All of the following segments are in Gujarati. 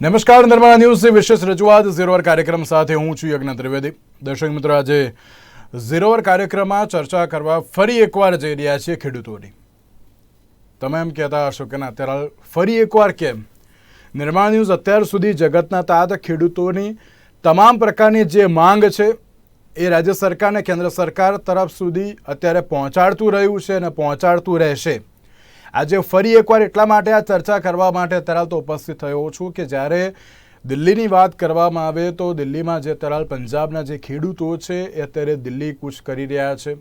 નમસ્કાર, નર્મદા ન્યૂઝની વિશેષ રજૂઆત. ઝીરોવર કાર્યક્રમ સાથે હું છું યજ્ઞ ત્રિવેદી. દર્શક મિત્રો, આજે ઝીરોવર કાર્યક્રમમાં ચર્ચા કરવા ફરી એકવાર જઈ રહ્યા છીએ ખેડૂતોની. તમે એમ કહેતા હશો કે ના, અત્યારે ફરી એકવાર કેમ? નિર્માણ ન્યૂઝ અત્યાર સુધી જગતના તાત ખેડૂતોની તમામ પ્રકારની જે માંગ છે, એ રાજ્ય સરકાર અને કેન્દ્ર સરકાર તરફ સુધી અત્યારે પહોંચાડતું રહ્યું છે અને પહોંચાડતું રહેશે. આજે ફરી એકવાર એટલા માટે આ ચર્ચા કરવા માટે તરાલ તો ઉપસ્થિત થયો છું કે જ્યારે દિલ્હીની વાત કરવામાં આવે તો દિલ્હીમાં જે તરાલ પંજાબના જે ખેડૂતો છે એ અત્યારે દિલ્હી કૂચ કરી રહ્યા છે.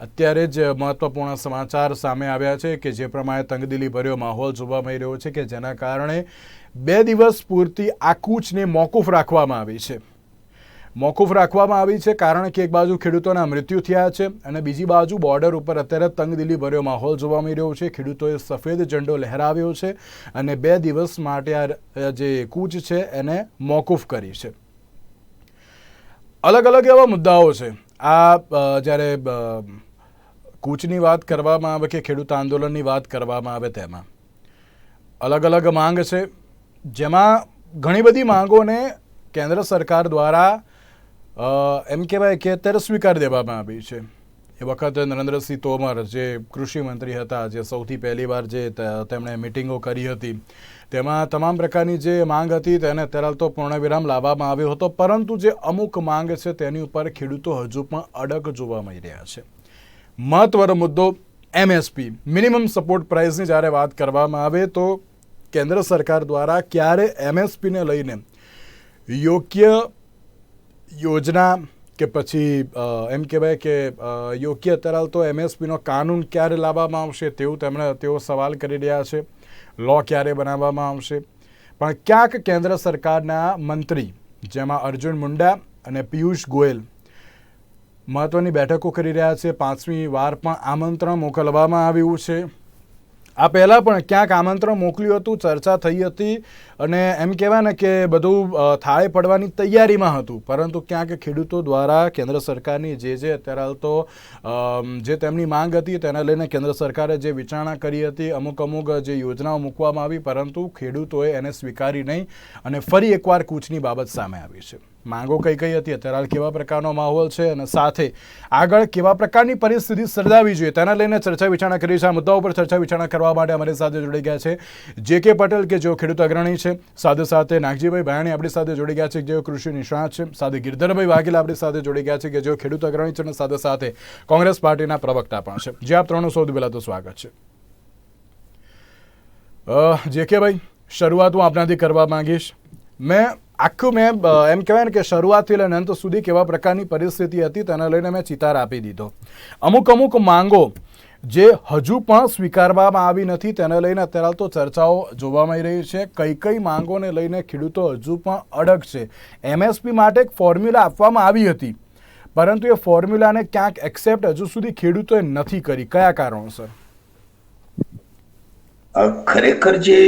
અત્યારે જ મહત્વપૂર્ણ સમાચાર સામે આવ્યા છે કે જે પ્રમાણે તંગદિલી ભર્યો માહોલ જોવા મળી રહ્યો છે કે જેના કારણે બે દિવસ પૂરતી આ કૂચને મોકૂફ રાખવામાં આવી છે. મોકૂફ રાખવામાં આવી છે કારણ કે એક બાજુ ખેડૂતોના મૃત્યુ થયા છે અને બીજી બાજુ બોર્ડર ઉપર અત્યારે તંગદિલી ભર્યો માહોલ જોવા મળી રહ્યો છે. ખેડૂતોએ સફેદ ઝંડો લહેરાવ્યો છે અને બે દિવસ માટે આ જે કૂચ છે એને મોકૂફ કરી છે. અલગ અલગ એવા મુદ્દાઓ છે. આ જ્યારે કૂચની વાત કરવામાં આવે કે ખેડૂત આંદોલનની વાત કરવામાં આવે તેમાં અલગ અલગ માંગ છે. જેમાં ઘણી બધી માંગોને કેન્દ્ર સરકાર દ્વારા એમ કહેવાય કે અત્યારે સ્વીકારી દેવામાં આવી છે. એ વખતે નરેન્દ્રસિંહ તોમર જે કૃષિ મંત્રી હતા, જે સૌથી પહેલી વાર જે તેમણે મિટિંગો કરી હતી, તેમાં તમામ પ્રકારની જે માંગ હતી તેને અત્યારે તો પૂર્ણવિરામ લાવવામાં આવ્યો હતો, પરંતુ જે અમુક માંગ છે તેની ઉપર ખેડૂતો હજુ પણ અડગ જોવા મળી રહ્યા છે. મહત્વનો મુદ્દો એમએસપી. મિનિમમ સપોર્ટ પ્રાઇસની જ્યારે વાત કરવામાં આવે તો કેન્દ્ર સરકાર દ્વારા ક્યારે એમએસપીને લઈને યોગ્ય યોજના કે પછી એમ કહેવાય કે યોગ્ય અત્યારે તો એમએસપીનો કાનૂન ક્યારે લાવવામાં આવશે તેવું તેમણે તેઓ સવાલ કરી રહ્યા છે. લો ક્યારે બનાવવામાં આવશે? પણ ક્યાંક કેન્દ્ર સરકારના મંત્રી, જેમાં અર્જુન મુંડા અને પિયુષ ગોયલ મહત્વની બેઠકો કરી રહ્યા છે, પાંચમી વાર પણ આમંત્રણ મોકલવામાં આવ્યું છે. આ પહેલાં પણ ક્યાંક આમંત્રણ મોકલ્યું હતું, ચર્ચા થઈ હતી અને એમ કહેવાય કે બધું થાળે પડવાની તૈયારીમાં હતું. પરંતુ ક્યાંક ખેડૂતો દ્વારા કેન્દ્ર સરકારની જે જે અત્યારે હાલ તો જે તેમની માંગ હતી તેને લઈને કેન્દ્ર સરકારે જે વિચારણા કરી હતી, અમુક અમુક જે યોજનાઓ મૂકવામાં આવી, પરંતુ ખેડૂતોએ એને સ્વીકારી નહીં અને ફરી એકવાર કૂચની બાબત સામે આવી છે. માંગો કઈ કઈ હતી? અત્યારે હાલ કેવા પ્રકારનો માહોલ છે? અને સાથે આગળ કેવા પ્રકારની પરિસ્થિતિ સર્જાવી જોઈએ? તેના લઈને ચર્ચા વિચારણા કરી છે. આ મુદ્દાઓ પર ચર્ચા વિચારણા કરવા માટે અમારી સાથે જોડી ગયા છે. જે કે પટેલ કે જેઓ ખેડૂત અગ્રણી છે સાથે સાથે નાગજીભાઈ ભાયાણી આપણી સાથે જોડી ગયા છે. જેઓ કૃષિ નિષ્ણાત છે. સાથે ગિરધરભાઈ વાઘેલા આપણી સાથે જોડી ગયા છે કે જેઓ ખેડૂત અગ્રણી છે અને સાથે સાથે કોંગ્રેસ પાર્ટીના પ્રવક્તા પણ છે. જે આપ ત્રણનું સૌથી પહેલાં તો સ્વાગત છે. અ, જે કે ભાઈ શરૂઆત હું આપનાથી કરવા માંગીશ. મેં આખું મેં એમ કહેવાય ને કે શરૂઆતથી લઈને અંત સુધી કેવા પ્રકારની પરિસ્થિતિ હતી તેને લઈને મેં ચિતાર આપી દીધો. અમુક અમુક માંગો જે હજુ પણ સ્વીકારવામાં આવી નથી, તેને લઈને અત્યારે તો ચર્ચાઓ જોવા મળી રહી છે. કઈ કઈ માંગોને લઈને ખેડૂતો હજુ પણ અડગ છે. એમએસપી માટે એક ફોર્મ્યુલા આપવામાં આવી હતી. પરંતુ એ ફોર્મ્યુલાને ક્યાંક એક્સેપ્ટ હજુ સુધી ખેડૂતોએ નથી કરી. કયા કારણોસર? ખરેખર જે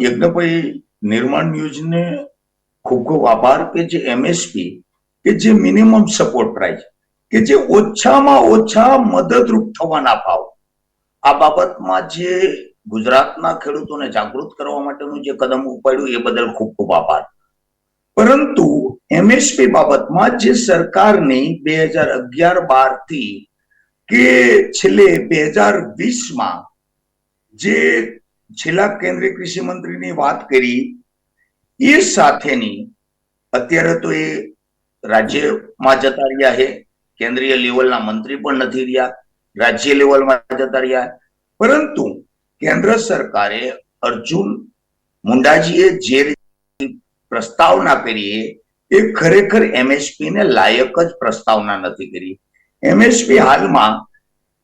યજ્ઞભાઈ નિર્માણ ન્યૂઝને ખૂબ ખૂબ આભાર કે જે એમએસપી કે જે મિનિમમ સપોર્ટ પ્રાઇસ કે જે ઓછામાં ઓછા મદદરૂપ થવાના ભાવ. આ બાબતમાં જે ગુજરાતના ખેડૂતોને જાગૃત કરવા માટેનું જે કદમ ઉપાડ્યું, એ બદલ ખૂબ ખૂબ આભાર. પરંતુ એમએસપી બાબતમાં જે સરકારની બે હજાર અગિયાર બારથી કે છેલ્લે બે હજાર વીસમાં જે છેલ્લા કેન્દ્રીય કૃષિ મંત્રીની વાત કરી, એ સાથેની અત્યારે તો એ રાજ્યમાં જતા રહ્યા છે. કેન્દ્રીય લેવલના મંત્રી પણ નથી રહ્યા, રાજ્ય લેવલમાં જતા રહ્યા. પરંતુ કેન્દ્ર સરકારે અર્જુન મુંડાજીએ જે પ્રસ્તાવના કરી એ ખરેખર એમએસપી ને લાયક જ પ્રસ્તાવના નથી કરી. એમએસપી હાલમાં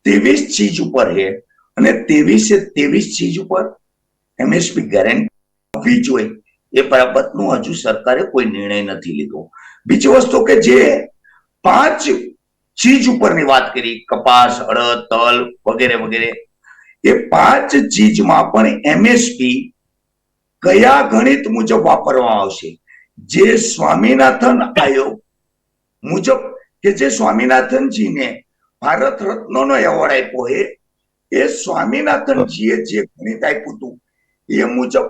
ત્રેવીસ ચીજ ઉપર છે અને ત્રેવીસે ત્રેવીસ ચીજ ઉપર એમએસપી ગેરંટી આપવી જોઈએ. એ બાબતનું હજુ સરકારે કોઈ નિર્ણય નથી લીધો. બીજી વસ્તુ કે જે પાંચ ચીજ ઉપરની વાત કરી, કપાસ, અડદ, તલ વગેરે વગેરે. એ પાંચ ચીજમાં પણ એમએસપી કયા ગણિત મુજબ વાપરવામાં આવશે? જે સ્વામિનાથન આયોગ મુજબ કે જે સ્વામિનાથનજીને ભારત રત્નનો એવોર્ડ આપ્યો છે, એ સ્વામિનાથનજીએ જે ગણિત આપ્યું હતું, એ મુજબ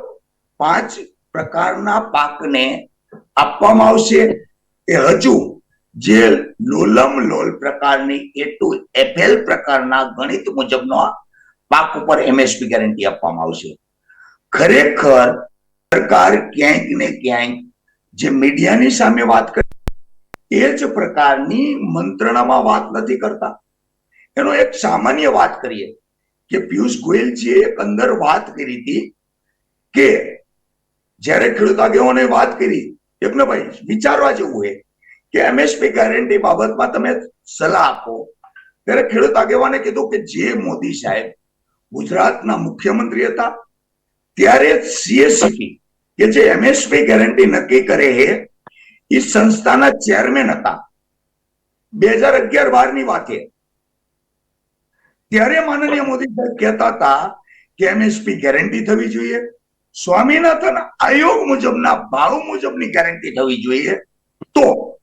પાંચ પ્રકારના પાકને આપવામાં આવશે. એ હજુ જે લોલમ લોલ પ્રકારની એ ટુ એફએલ પ્રકારના ગણિત મુજબનો પાક ઉપર એમએસપી ગેરંટી આપવામાં આવશે. ખરેખર સરકાર ક્યાંક ને ક્યાંક જે મીડિયાની સામે વાત કરે એ જ પ્રકારની મંત્રણામાં વાત નથી કરતા. એનો એક સામાન્ય વાત કરીએ કે પિયુષ ગોયલજીએ એક અંદર વાત કરી હતી કે જ્યારે ખેડૂત આગેવાને વાત કરી યજ્ઞભાઈ વિચારવા જેવું છે કે એમએસપી ગેરંટી બાબતમાં તમે સલાહ આપો. ત્યારે ખેડૂત આગેવાને કીધું કે જે મોદી સાહેબ ગુજરાતના મુખ્યમંત્રી હતા, ત્યારે સીએસસી કે જે એમએસપી ગેરંટી નક્કી કરે છે, એ સંસ્થાના ચેરમેન હતા. બે હજાર અગિયાર બારની વાત. છે ત્યારે માનનીય મોદી સાહેબ કહેતા હતા કે એમએસપી ગેરંટી થવી જોઈએ. સ્વામિનાથન આયોગ મુજબના ભાવ મુજબની ગેરંટી થવી જોઈએ. તો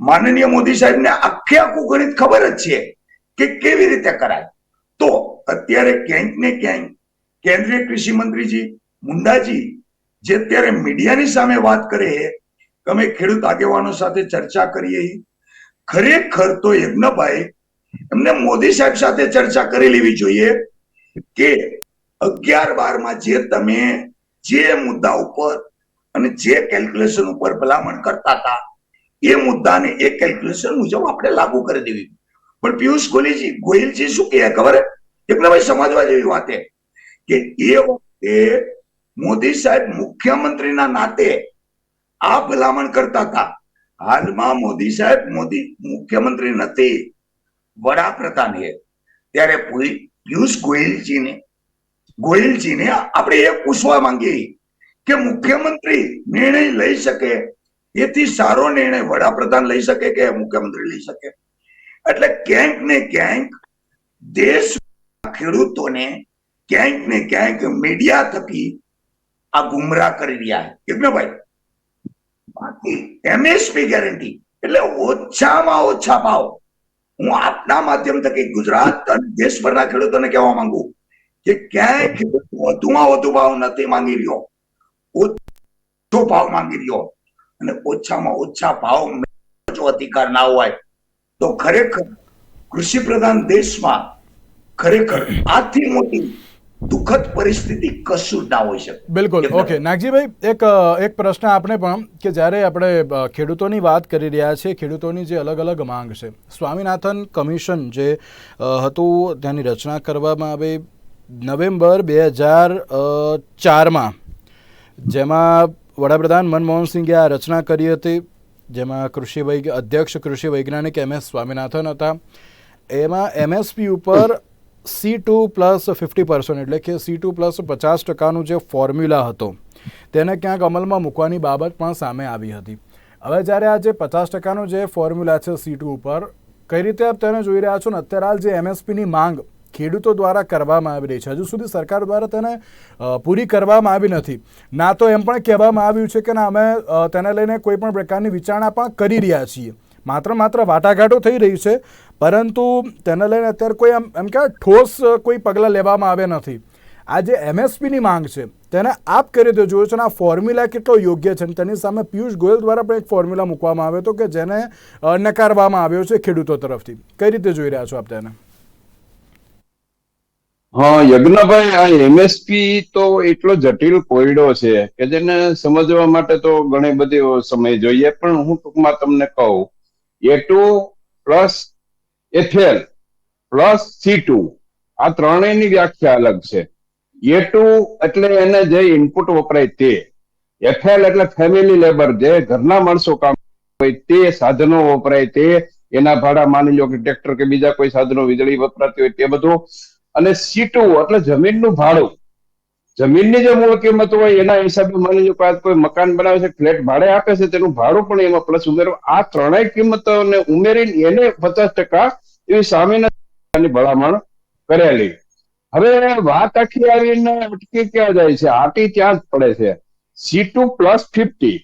માનનીય મોદી સાહેબને આખે આખું ગણિત ખબર જ છે કે કેવી રીતે કરાય. તો અત્યારે ક્યાંક ને ક્યાંક કેન્દ્રીય કૃષિ મંત્રીજી મુંડાજી જે અત્યારે મીડિયાની સામે વાત કરે છે, અમે ખેડૂત આગેવાનો સાથે ચર્ચા કરીએ ખરેખર તો યજ્ઞભાઈ એમને મોદી સાહેબ સાથે ચર્ચા કરી લેવી જોઈએ કે અગિયાર બારમાં જે તમે જે મુદ્દા ઉપર અને જે કેલ્ક્યુલેશન ઉપર ભલામણ કરતા હતા એ મુદ્દાને એ કેલ્ક્યુલેશન મુજબ આપણે લાગુ કરી દેવી. પણ પિયુષ ગોયલજી ગોયલજી શું કહે ખબર? હે? ભાઈ સમજવા જેવી વાત કે એ વખતે મોદી સાહેબ મુખ્યમંત્રીના નાતે આ ભલામણ કરતા હતા. હાલમાં મોદી સાહેબ મોદી મુખ્યમંત્રી નથી વડાપ્રધાન છે ત્યારે પિયુષ ગોયલજીને ગોયલજીને આપણે એ પૂછવા માંગીએ કે મુખ્યમંત્રી નિર્ણય લઈ શકે એથી સારો નિર્ણય વડાપ્રધાન લઈ શકે કે મુખ્યમંત્રી લઈ શકે? એટલે ક્યાંક ને ક્યાંક દેશ ખેડૂતોને ક્યાંક ને ક્યાંક મીડિયા થકી આ ગુમરાહ કરી રહ્યા છે. યજ્ઞભાઈ બાકી એમએસપી ગેરંટી એટલે ઓછામાં ઓછા ભાવ. હું આપના માધ્યમ થકી ગુજરાત અને દેશભરના ખેડૂતોને કહેવા માંગુ કે ક્યાંય વધુમાં વધુ ભાવ નથી માંગી રહ્યો. ઓછો ભાવ માંગી રહ્યો. અને ઓછામાં ઓછા ભાવ જો અધિકાર ના હોય તો ખરેખર કૃષિ પ્રધાન દેશમાં ખરેખર આથી મોટી દુઃખદ પરિસ્થિતિ કશું ના હોઈ શકે. બિલકુલ. ઓકે નાગજીભાઈ એક એક પ્રશ્ન આપણે પણ કે જ્યારે આપણે ખેડૂતોની વાત કરી રહ્યા છીએ ખેડૂતોની જે અલગ અલગ માંગ છે. સ્વામિનાથન કમિશન જે હતું તેની રચના કરવામાં આવી નવેમ્બર બે હજાર ચારમાં. જેમાં વડાપ્રધાન મનમોહન સિંઘે આ રચના કરી હતી, જેમાં કૃષિ વૈગ, અધ્યક્ષ કૃષિ વૈજ્ઞાનિક એમ એસ સ્વામિનાથન હતા. એમાં એમએસપી ઉપર C two plus fifty percent એટલે કે સી ટુ પ્લસ પચાસ ટકાનું જે ફોર્મ્યુલા હતો, તેને ક્યાંક અમલમાં મૂકવાની બાબત પણ સામે આવી હતી. હવે જ્યારે આ જે પચાસ ટકાનું જે ફોર્મ્યુલા છે સી ટુ ઉપર, કઈ રીતે આપ તેને જોઈ રહ્યા છો ને? અત્યારે હાલ જે એમએસપીની માંગ ખેડૂતો દ્વારા કરવામાં આવી રહી છે. હજુ સુધી સરકાર દ્વારા તેને પૂરી કરવામાં આવી નથી. ના તો એમ પણ કહેવામાં આવ્યું છે કે ના, અમે તેને લઈને કોઈ પણ પ્રકારની વિચારણા પણ કરી રહ્યા છીએ. માત્ર માત્ર વાટાઘાટો થઈ રહી છે, પરંતુ તેને લઈને અત્યારે કોઈ એમ એમ કે ઠોસ કોઈ પગલાં લેવામાં આવ્યા નથી. આ જે એમએસપીની માંગ છે, તેને આપ કરી દો જોયો છે અને આ ફોર્મ્યુલા કેટલો યોગ્ય છે તેની સામે પિયુષ ગોયલ દ્વારા પણ એક ફોર્મ્યુલા મૂકવામાં આવ્યો હતો કે જેને નકારવામાં આવ્યો છે ખેડૂતો તરફથી. કઈ રીતે જોઈ રહ્યા છો આપ તેને? હા, યજ્ઞભાઈ, આ એમએસપી તો એટલો જટિલ કોયડો છે કે જેને સમજવા માટે તો ઘણી બધી સમય જોઈએ, પણ હું ટૂંકમાં તમને કહું A two plus F L plus C two આ ત્રણેયની વ્યાખ્યા અલગ છે. એ ટુ એટલે એને જે ઇનપુટ વપરાય તે એફએલ એટલે ફેમિલી લેબર જે ઘરના માણસો કામ હોય તે સાધનો વપરાય તે, એના ભાડા માની લો કે ટ્રેક્ટર કે બીજા કોઈ સાધનો વીજળી વપરાતી હોય તે બધું અને સીટુ એટલે જમીનનું ભાડું. જમીનની જે મૂળ કિંમત હોય એના હિસાબે માની લો કોઈ મકાન બનાવે છે, ફ્લેટ ભાડે આપે છે, તેનું ભાડું પણ એમાં પ્લસ ઉમેરો. આ ત્રણેય કિંમતોને ઉમેરીને એને પચાસ ટકા એવી સામેના ભલામણ કરેલી. હવે વાત આખી આવીને અટકી ક્યાં જાય છે? આટી ત્યાં જ પડે છે. સી ટુ પ્લસ ફિફ્ટી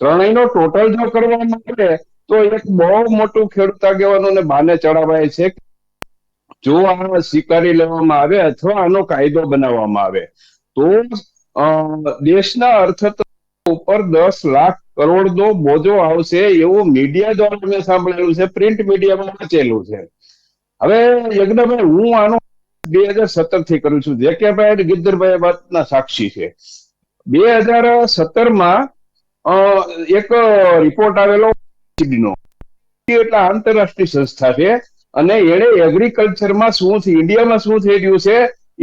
ત્રણેયનો ટોટલ જો કરવામાં આવે તો એક બહુ મોટું ખેડૂત આગેવાનોને બાને ચડાવાય છે. જો આ સ્વીકારી લેવામાં આવે અથવા આનો કાયદો બનાવવામાં આવે, તો દેશના અર્થતંત્ર ઉપર દસ લાખ કરોડનો બોજો આવશે એવું મીડિયા દ્વારા મેં સાંભળેલું છે, પ્રિન્ટ મીડિયામાં વાંચેલું છે. હવે યજ્ઞભાઈ, હું આનો બે હજાર સત્તરથી કરું છું. જે કે ભાઈ ગિદ્દરભાઈ વાતના સાક્ષી છે. બે હજાર સત્તરમાં એક રિપોર્ટ આવેલો, એટલે આંતરરાષ્ટ્રીય સંસ્થા છે. અને એણે એગ્રીકલ્ચરમાં શું થયું ઇન્ડિયામાં શું થઈ રહ્યું છે,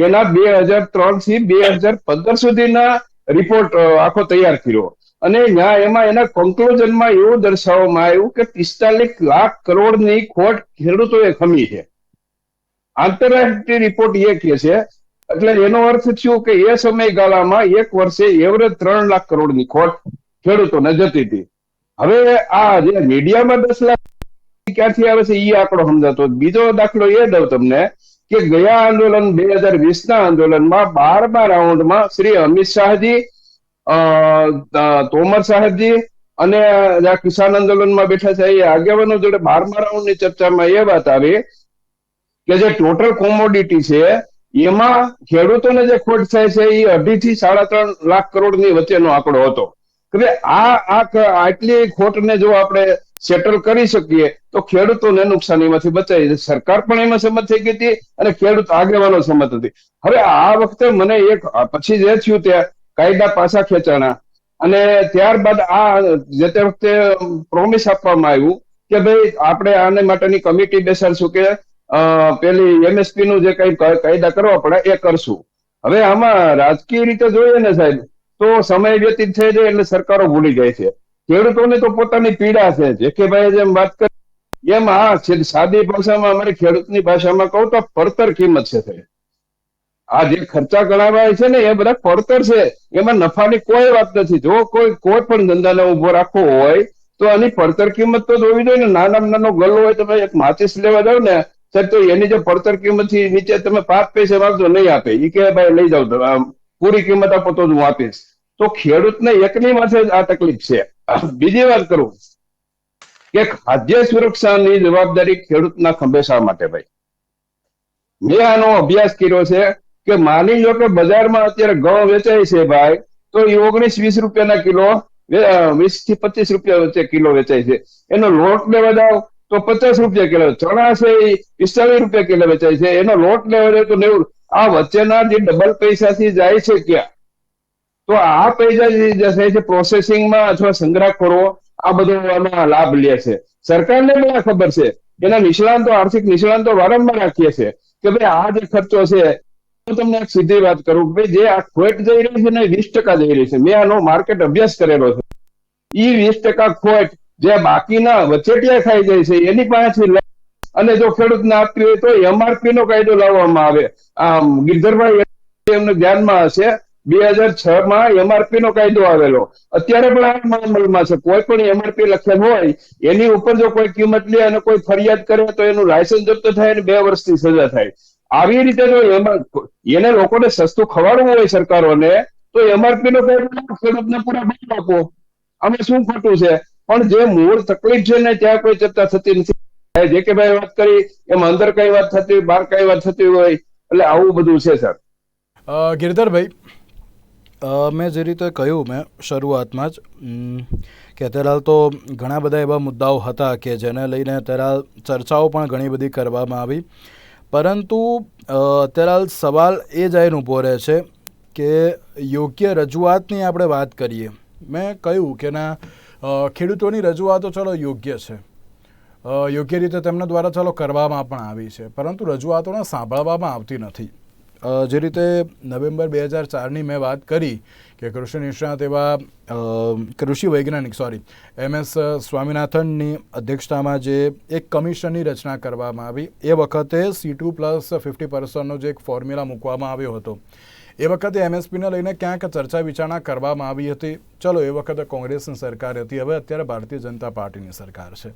એના બે હજાર ત્રણથી બે હજાર પંદર સુધીના રિપોર્ટ આખો તૈયાર કર્યો. અને ત્યાં એમાં એના કન્ક્લુઝનમાં એવું દર્શાવવામાં આવ્યું કે પિસ્તાલીસ લાખ કરોડની ખોટ ખેડૂતોએ ખમી છે. આંતરરાષ્ટ્રીય રિપોર્ટ એ કહે છે, એટલે એનો અર્થ થયો કે એ સમયગાળામાં એક વર્ષે એવરેજ ત્રણ લાખ કરોડની ખોટ ખેડૂતોને જતી હતી. હવે આ જે મીડિયામાં દસ લાખ ક્યાંથી આવે છે? એ આંકડો સમજાતો. બીજો દાખલો એ દઉં તમને કે ગયા આંદોલન બે હજાર વીસ ના આંદોલનમાં બારમા રાઉન્ડમાં શ્રી અમિત શાહજી તોમર સાહેબજી અને કિસાન આંદોલનમાં બેઠા છે. એ આગેવાનો જોડે બારમા રાઉન્ડની ચર્ચામાં એ વાત આવી કે જે ટોટલ કોમોડિટી છે, એમાં ખેડૂતોને જે ખોટ થાય છે એ અઢી થી સાડા ત્રણ લાખ કરોડની વચ્ચેનો આંકડો હતો. કે આ આટલી ખોટને જો આપણે સેટલ કરી શકીએ, તો ખેડૂતોને નુકસાનીમાંથી બચાવી સરકાર પણ એમાં સંમત થઈ ગઈ હતી અને ખેડૂત આગેવાનો સંમત હતી. હવે આ વખતે મને એક પછી જે થયું ત્યાં કાયદા પાછા ખેંચાણા. અને ત્યારબાદ આ જે તે વખતે પ્રોમિસ આપવામાં આવ્યું કે ભાઈ આપણે આને માટેની કમિટી બેસાડશું કે પેલી એમએસપી નું જે કઈ કાયદા કરવા પડે એ કરશું. હવે આમાં રાજકીય રીતે જોઈએ ને સાહેબ, તો સમય વ્યતીત થઈ જાય એટલે સરકારો ભૂલી જાય છે. ખેડૂતોને તો પોતાની પીડા છે. જે કે ભાઈ જેમ વાત કરી, એમ હા છે સાદી ભાષામાં અમારી ખેડૂતની ભાષામાં કહું તો પડતર કિંમત છે આ જે ખર્ચા ગણાવાય છે ને એ બધા પડતર છે. એમાં નફાની કોઈ વાત નથી. જો કોઈ કોઈ પણ ધંધાને ઊભો રાખવો હોય, તો આની પડતર કિંમત તો જોવી જોઈએ ને. નાનામાં નાનો ગલ્લો હોય તમે એક માચીસ લેવા જાવ ને, સાહેબ, તો એની જે પડતર કિંમતથી નીચે તમે પાંચ પૈસા વાંચો નહીં આપે. એ કે ભાઈ, લઈ જાવ પૂરી કિંમત આપો તો હું આપીશ. તો ખેડૂતને એકની માથે જ આ તકલીફ છે. બીજી વાત કરું કે ખાદ્ય સુરક્ષાની જવાબદારી ખેડૂતના ખંભે માટે ભાઈ. મેં આનો અભ્યાસ કર્યો છે કે માની લો કે બજારમાં અત્યારે ઘઉં વેચાય છે ભાઈ, તો એ ઓગણીસ વીસ રૂપિયાના કિલો વીસથી પચીસ રૂપિયા વચ્ચે કિલો વેચાય છે. એનો લોટ લેવા જાવ તો પચાસ રૂપિયા કિલો, ચણા છે એ પિસ્તાલીસ રૂપિયા કિલો વેચાય છે. એનો લોટ લેવા જાય તો નેવું. આ વચ્ચેના જે ડબલ પૈસાથી જાય છે ક્યાં? તો આ પૈસા જે છે પ્રોસેસિંગમાં અથવા સંગ્રહખોરો આ બધો લાભ લે છે. સરકારને પણ ખબર છે. એના નિષ્ણાંતો, આર્થિક નિષ્ણાંતો વારંવાર રાખીએ છે કે ભાઈ આ જે ખર્ચો છે, હું તમને એક સીધી વાત કરું ભાઈ જે આ ખોટ જઈ રહી છે ને વીસ ટકા જઈ રહી છે. મેં આનો માર્કેટ અભ્યાસ કરેલો છે. ઈ વીસ ટકા ખોટ જે બાકીના વચેટિયા ખાઈ જાય છે, એની પાસેથી અને જો ખેડૂતને આપવી હોય તો એમઆરપી નો કાયદો લાવવામાં આવે. આમ ગિરધરભાઈ, એમને ધ્યાનમાં હશે બે હજાર છ માં એમઆરપી નો કાયદો આવેલો. અત્યારે પણ આ અમલમાં છે. કોઈ પણ એમઆરપી લખેલ હોય, એની ઉપર જો કોઈ કિંમત લે અને કોઈ ફરિયાદ કરે, તો એનું લાયસન્સ જપ્ત થાય અને બે વર્ષની સજા થાય. આવી રીતે જો એને લોકોને સસ્તું ખવાડવું હોય સરકારોને, તો એમઆરપી નો ખેડૂતને પૂરા બંધ આપો. અમે શું ખોટું છે? પણ જે મૂળ તકલીફ છે ને, ત્યાં કોઈ ચર્ચા થતી નથી. જે કે ભાઈ વાત કરી, એમ અંદર કઈ વાત થતી હોય, બહાર કઈ વાત થતી હોય, એટલે આવું બધું છે, સર. ગિરધરભાઈ મેં જે રીતે કહ્યું, મેં શરૂઆતમાં જ કે અત્યારે તો ઘણા બધા એવા મુદ્દાઓ હતા કે જેને લઈને અત્યારે ચર્ચાઓ પણ ઘણી બધી કરવામાં આવી. પરંતુ અત્યારે સવાલ એ જ આવીને ઊભો રહે છે કે યોગ્ય રજૂઆતની આપણે વાત કરીએ. મેં કહ્યું કે ના ખેડૂતોની રજૂઆતો ચલો યોગ્ય છે. યોગ્ય રીતે તેમના દ્વારા ચાલો કરવામાં પણ આવી છે. પરંતુ રજૂઆતોને સાંભળવામાં આવતી નથી. જે રીતે નવેમ્બર બે હજાર ચારની મેં વાત કરી કે કૃષિ નિષ્ણાત એવા કૃષિ વૈજ્ઞાનિક સોરી એમ એસ સ્વામિનાથનની અધ્યક્ષતામાં જે એક કમિશનની રચના કરવામાં આવી, એ વખતે સી ટુ પ્લસ ફિફ્ટી પર્સન્ટનો જે એક ફોર્મ્યુલા મૂકવામાં આવ્યો હતો. એ વખતે એમએસપીને લઈને ક્યાંક ચર્ચા વિચારણા કરવામાં આવી હતી. ચલો, એ વખતે કોંગ્રેસની સરકાર હતી. હવે અત્યારે ભારતીય જનતા પાર્ટીની સરકાર છે.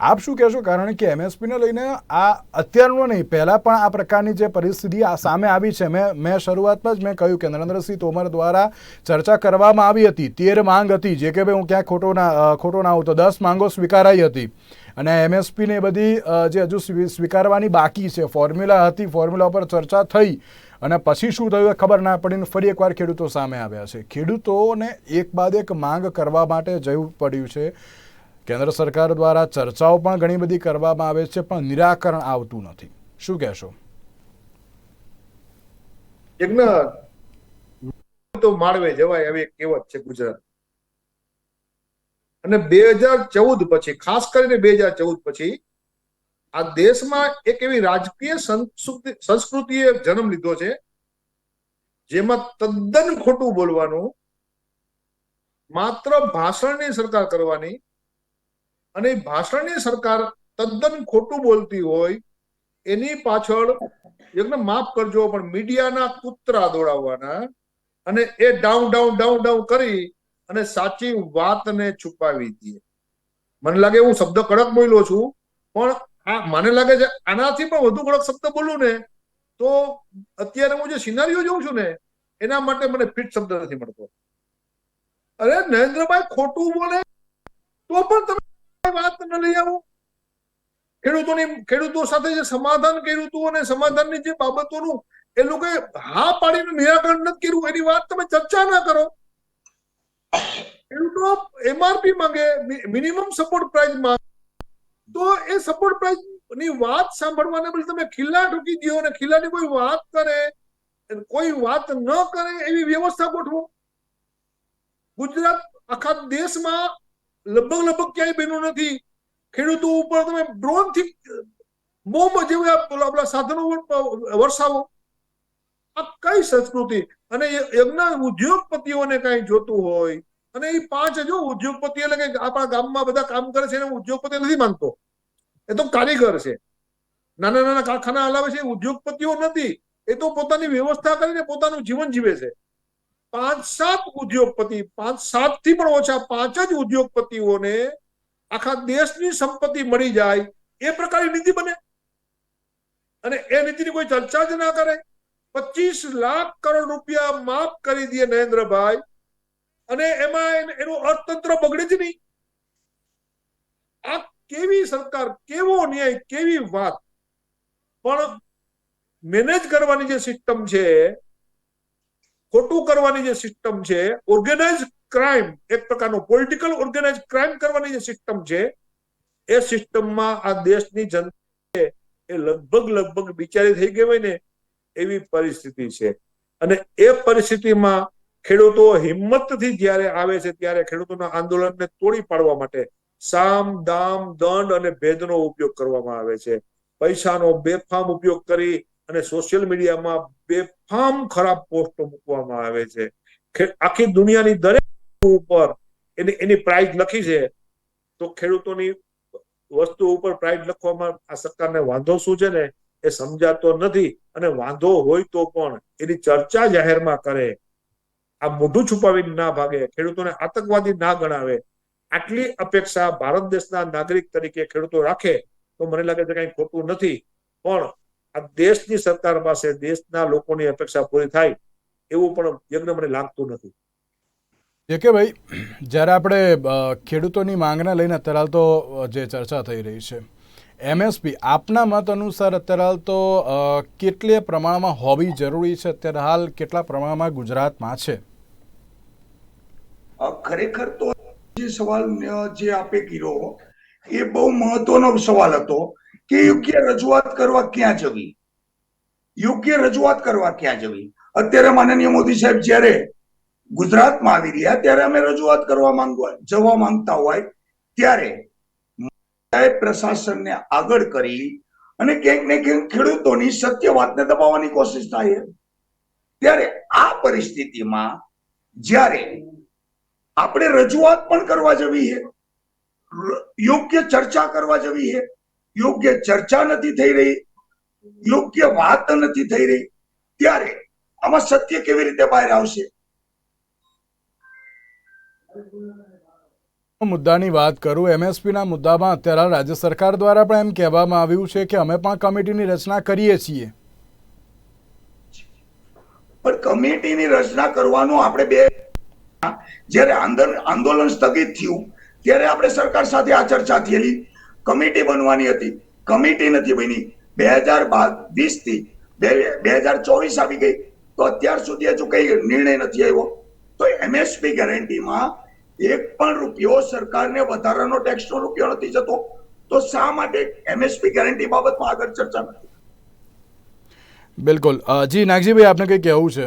આપ શું કહેશો? કારણ કે એમએસપીને લઈને આ અત્યારનો નહીં, પહેલાં પણ આ પ્રકારની જે પરિસ્થિતિ આ સામે આવી છે. મેં મેં શરૂઆતમાં જ મેં કહ્યું કે નરેન્દ્રસિંહ તોમર દ્વારા ચર્ચા કરવામાં આવી હતી. તેર માંગ હતી. જે કે ભાઈ હું ક્યાંક ખોટો ના ખોટો ના હોઉં તો દસ માંગો સ્વીકારાઈ હતી. અને એમએસપીને બધી જે હજુ સ્વીકારવાની બાકી છે. ફોર્મ્યુલા હતી, ફોર્મ્યુલા પર ચર્ચા થઈ. અને પછી શું થયું ખબર ના પડીને ફરી એકવાર ખેડૂતો સામે આવ્યા છે. ખેડૂતોને એક બાદ એક માંગ કરવા માટે જવું પડ્યું છે. કેન્દ્ર સરકાર દ્વારા ચર્ચાઓ પણ ઘણી બધી કરવામાં આવે છે, પણ નિરાકરણ આવતું નથી. શું કહેશો? તો માળવે જવાય એવી કહેવત છે ગુજરાત. અને બે હજાર ચૌદ પછી, ખાસ કરીને બે હજાર ચૌદ પછી, આ દેશમાં એક એવી રાજકીય સંસ્કૃતિ, સંસ્કૃતિએ જન્મ લીધો છે, જેમાં તદ્દન ખોટું બોલવાનું, માત્ર ભાષણની સરકાર કરવાની અને ભાષણની સરકાર તદ્દન ખોટું બોલતી હોય, એની પાછળ યજ્ઞ માફ કરજો, પણ મીડિયાના કૂતરા દોડાવવાના અને એ ડાઉન ડાઉન ડાઉન ડાઉન કરી અને સાચી વાતને છુપાવી દે. મને લાગે હું શબ્દ કડક બોલ્યો છું, પણ આ મને લાગે છે આનાથી પણ વધુ કડક શબ્દ બોલું ને, તો અત્યારે હું જે સિનારીઓ જોઉં છું ને, એના માટે મને ફિટ શબ્દ નથી મળતો. અરે નરેન્દ્રભાઈ ખોટું બોલે તો પણ તમે વાત ન લઈ આવો. ખેડૂતોની ખેડૂતો સાથે જે સમાધાન કર્યું હતું અને સમાધાનની જે બાબતોનું એ લોકોએ હા પાડીને નિરાકરણ નથી કર્યું, એની વાત તમે ચર્ચા ના કરો. ખેડૂતો એમઆરપી માંગે મિનિમમ સપોર્ટ પ્રાઇસ માંગે. તો એ સપોર્ટ પ્રાઇસની વાત સાંભળવાને બદલે તમે ખિલ્લા ઠોકી દો અને ખિલ્લાની કોઈ વાત કરે, કોઈ વાત ન કરે એવી વ્યવસ્થા ગોઠવો. ગુજરાત આખા દેશમાં લગભગ લગભગ ક્યાંય બન્યું નથી. ખેડૂતો ઉપર તમે ડ્રોનથી, બોમ્બ જેવા પેલા સાધનો વરસાવો. આ કઈ સંસ્કૃતિ? અને યજ્ઞ ઉદ્યોગપતિઓને કઈ જોતું હોય? અને એ પાંચ જો ઉદ્યોગપતિ એટલે કે આપણા ગામમાં બધા કામ કરે છે, એને ઉદ્યોગપતિ નથી માનતો. એ તો કારીગર છે. નાના નાના કારખાના હલાવે છે ઉદ્યોગપતિઓ નથી. એ તો પોતાની વ્યવસ્થા કરીને પોતાનું જીવન જીવે છે. પાંચ સાત ઉદ્યોગપતિ પાંચ સાતથી પણ ઓછા પાંચ જ ઉદ્યોગપતિઓને આખા દેશની સંપત્તિ મળી જાય, એ પ્રકારની નીતિ બને. અને એ નીતિની કોઈ ચર્ચા જ ના કરે. પચીસ લાખ કરોડ રૂપિયા માફ કરી દે નરેન્દ્રભાઈ. અને એમાં એનું અર્થતંત્ર બગડે જ નહીં. આ કેવી સરકાર, કેવો ન્યાય, કેવી વાત. પણ મેનેજ કરવાની જે સિસ્ટમ છે ખોટું કરવાની જે સિસ્ટમ છે ઓર્ગેનાઇઝ ક્રાઇમ એક પ્રકારનો પોલિટિકલ ઓર્ગેનાઇઝ ક્રાઇમ કરવાની જે સિસ્ટમ છે, એ સિસ્ટમમાં આ દેશની જનતા એ લગભગ લગભગ બિચારી થઈ ગઈ હોય ને એવી પરિસ્થિતિ છે. અને એ પરિસ્થિતિમાં ખેડૂતો હિંમતથી જ્યારે આવે છે, ત્યારે ખેડૂતોના આંદોલનને તોડી પાડવા માટે સામ, દામ, દંડ અને ભેદનો ઉપયોગ કરવામાં આવે છે. પૈસાનો બેફામ ઉપયોગ કરી અને સોશિયલ મીડિયામાં બેફામ ખરાબ પોસ્ટો મૂકવામાં આવે છે આખી દુનિયાની દરેક ઉપર એની એની પ્રાઇસ લખી છે, તો ખેડૂતોની વસ્તુ ઉપર પ્રાઇસ લખવામાં આ સરકારને વાંધો શું છે ને? એ સમજાતો નથી અને વાંધો હોય તો પણ એની ચર્ચા જાહેરમાં કરે. આ મોઢું છુપાવીને ના ભાગે, ખેડૂતોને આતંકવાદી ના ગણાવે. આટલી અપેક્ષા ભારત દેશના નાગરિક તરીકે ખેડૂતો રાખે તો મને લાગે છે કઈ ખોટું નથી. પણ આ દેશની સરકાર પાસે દેશના લોકોની અપેક્ષા પૂરી થાય એવું પણ યજ્ઞ મને લાગતું નથી. જે કે ભાઈ જ્યારે આપણે ખેડૂતોની માંગને લઈને અત્યારે હાલ તો જે ચર્ચા થઈ રહી છે એમએસપી આપના મત અનુસાર અત્યારે હાલ તો કેટલે પ્રમાણમાં હોવી જરૂરી છે? અત્યારે હાલ કેટલા પ્રમાણમાં ગુજરાતમાં છે? ખરેખર તો જે સવાલ જે આપે કીધો એ બહુ મહત્વનો સવાલ હતો. કે યોગ્ય રજૂઆત કરવા ક્યાં જવી? યોગ્ય રજૂઆત કરવા ક્યાં જવી? અત્યારે માનનીય મોદી સાહેબ જ્યારે ગુજરાતમાં આવી રહ્યા, ત્યારે અમે રજૂઆત કરવા માંગવા જવા માંગતા હોય, ત્યારે પ્રશાસનને આગળ કરી અને ક્યાંક ને ક્યાંક ખેડૂતોની સત્ય વાતને દબાવવાની કોશિશ થાય. ત્યારે આ પરિસ્થિતિમાં જ્યારે આપણે રજૂઆત પણ કરવા જવી છે યોગ્ય ચર્ચા કરવા જવી છે યોગ્ય ચર્ચા નથી થઈ રહી યોગ્ય વાત નથી થઈ રહી ત્યારે આમાં સત્ય કેવી રીતે બહાર આવશે? મુદ્દાની વાત કરું એમએસપીના મુદ્દામાં અત્યારે રાજ્ય સરકાર દ્વારા પણ એમ કહેવામાં આવ્યું છે કે અમે પણ કમિટીની રચના કરીએ છીએ. પણ કમિટીની રચના કરવાનું આપણે બે જ્યારે આંદોલન સ્થગિત થયું ત્યારે આપણે સરકાર સાથે આ ચર્ચા થયેલી. કમિટી બનવાની હતી. કમિટી નથી બની. બે હજાર વીસથી બે હજાર ચોવીસ આવી ગઈ. તો અત્યાર સુધી હજુ કઈ નિર્ણય નથી આવ્યો. તો એમએસપી ગેરંટીમાં એક પણ રૂપિયો સરકારને વધારાનો ટેક્સનો રૂપિયો નથી જતો. તો શા માટે એમએસપી ગેરંટી બાબતમાં આગળ ચર્ચા નથી બિલકુલ. જી, નાગજીભાઈ, આપને કંઈ કહેવું છે?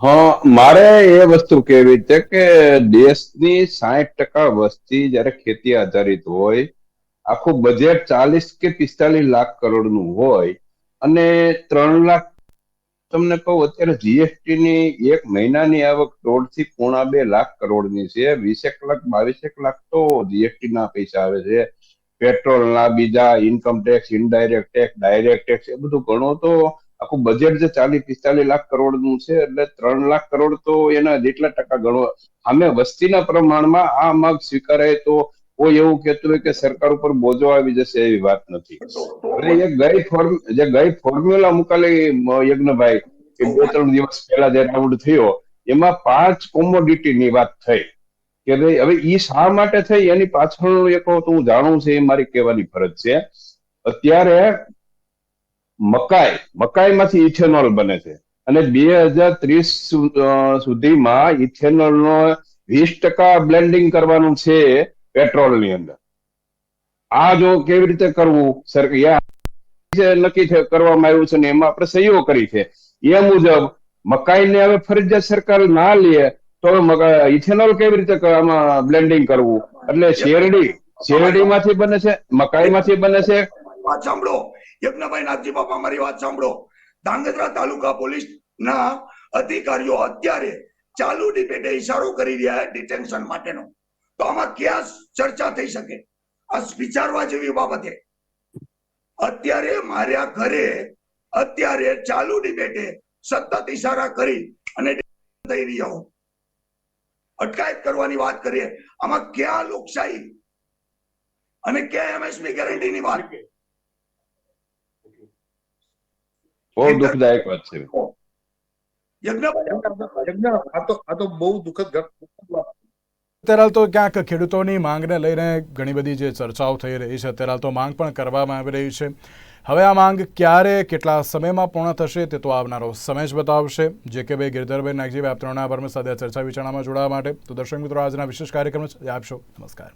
હા, મારે એ વસ્તુ કેવી છે કે દેશની સાહીઠ ટકા વસ્તી જયારે ખેતી આધારિત હોય, આખું બજેટ ચાલીસ કે પિસ્તાલીસ લાખ કરોડનું હોય, અને ત્રણ લાખ તમને કહું, અત્યારે જીએસટી ની એક મહિનાની આવક દોઢથી પોણા બે લાખ કરોડની છે, વીસેક લાખ, બાવીસેક લાખ તો જીએસટી ના પૈસા આવે છે. પેટ્રોલ ના બીજા income tax indirect tax direct tax એ બધું ગણો તો આખું બજેટ જે ચાલીસ પિસ્તાલીસ લાખ કરોડનું છે, એટલે ત્રણ લાખ કરોડ તો એના જેટલા ટકા ગણો. અમે વસ્તીના પ્રમાણમાં આ માગ સ્વીકારાય તો કોઈ એવું કહેતું હોય કે સરકાર ઉપર બોજો આવી જશે એવી વાત નથી. તો એ ગઈ ફોર્મ જે ગઈ ફોર્મ્યુલા મુકાલી યજ્ઞભાઈ, કે બે, ત્રણ દિવસ પહેલા જે રાઉન્ડ થયો, એમાં પાંચ કોમોડિટી ની વાત થઈ. કે ભાઈ, હવે ઈ શા માટે થઈ? એની પાછળનું એક તો હું જાણું છું, એ મારી કહેવાની ફરજ છે. અત્યારે મકાઈ, મકાઈમાંથી ઇથેનોલ બને છે. અને બે હજાર ત્રીસ સુધીમાં ઇથેનોલનો વીસ ટકા બ્લેન્ડિંગ કરવાનું છે પેટ્રોલની અંદર. આ જો કેવી રીતે કરવું? સર નક્કી કરવામાં આવ્યું છે ને એમાં આપણે સહીઓ કરી છે. એ મુજબ મકાઈને હવે ફરજિયાત સરકાર ના લે, તો ઇથેનોલ કેવી રીતે આમાં બ્લેન્ડિંગ કરવું? એટલે શેરડી, શેરડીમાંથી બને છે, મકાઈમાંથી બને છે. સાંભળો. યજ્ઞભાઈ નાથજી બાપા, મારી વાત સાંભળો. ધાંગધ્રા તાલુકા પોલીસ ના અધિકારીઓ અત્યારે ચાલુ ડિબેટે ઇશારો કરી રહ્યા ડિટેન્શન માટેનો. તો આમાં ક્યાં ચર્ચા થઈ શકે? આ વિચારવા જેવી બાબતે અત્યારે માર્યા ઘરે અત્યારે ચાલુ ડિબેટે સતત ઇશારા કરી અને થઈ રહ્યા અટકાયત કરવાની વાત કરીએ. આમાં ક્યાં લોકશાહી? અને ક્યાં એમએસપી ગેરંટીની વાત? બહુ દુઃખદાયક વાત છે. યજ્ઞભાઈ યજ્ઞ આ તો આ તો બહુ દુઃખદ ઘટ- વાત અત્યારે તો ક્યાંક ખેડૂતોની માંગને લઈને ઘણી બધી જે ચર્ચાઓ થઈ રહી છે અત્યારે હાલ તો માંગ પણ કરવામાં આવી રહી છે. હવે આ માંગ ક્યારે કેટલા સમયમાં પૂર્ણ થશે તે તો આવનારો સમય જ બતાવશે. જે કે ભાઈ ગિરધરભાઈ નાગજીભાઈ આપ ત્રણના આભાર સાથે આ ચર્ચા વિચારણામાં જોડાવા માટે. તો દર્શક મિત્રો આજના વિશેષ કાર્યક્રમ જ આપશો. નમસ્કાર.